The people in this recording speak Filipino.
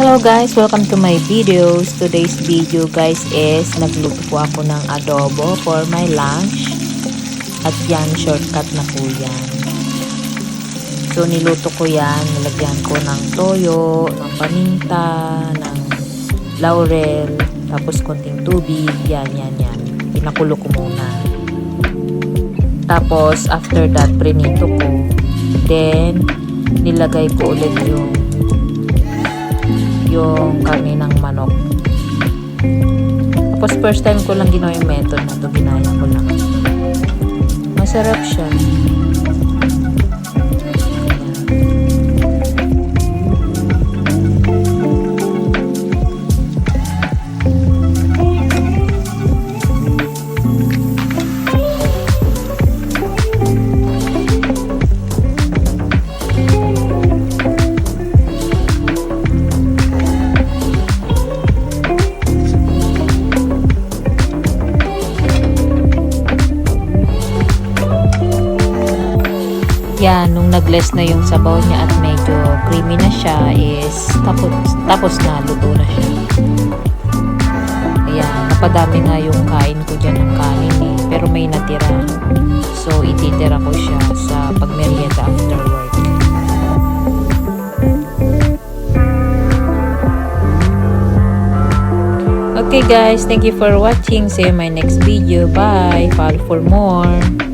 Hello guys, welcome to my videos. Today's video guys is nagluto po ako ng adobo for my lunch. At yan, shortcut na po yan. So niluto ko yan, nilagyan ko ng toyo, ng paminta, ng laurel, tapos konting tubig, yan, yan, yan. Pinakulo ko muna. Tapos after that, prinito ko. Then, nilagay ko ulit yung yung karne ng manok. Tapos first time ko lang ginawa yung method na to, ginaya ko lang. Masarap siya. Yan, nung nag-less na yung sabaw niya at medyo creamy na siya is tapos, tapos na, luto na siya. Ayan, napadami nga yung kain ko dyan ng kanin eh, pero may natira. So, ititira ko siya sa pagmerienda after work. Okay guys, thank you for watching. See you in my next video. Bye. Follow for more.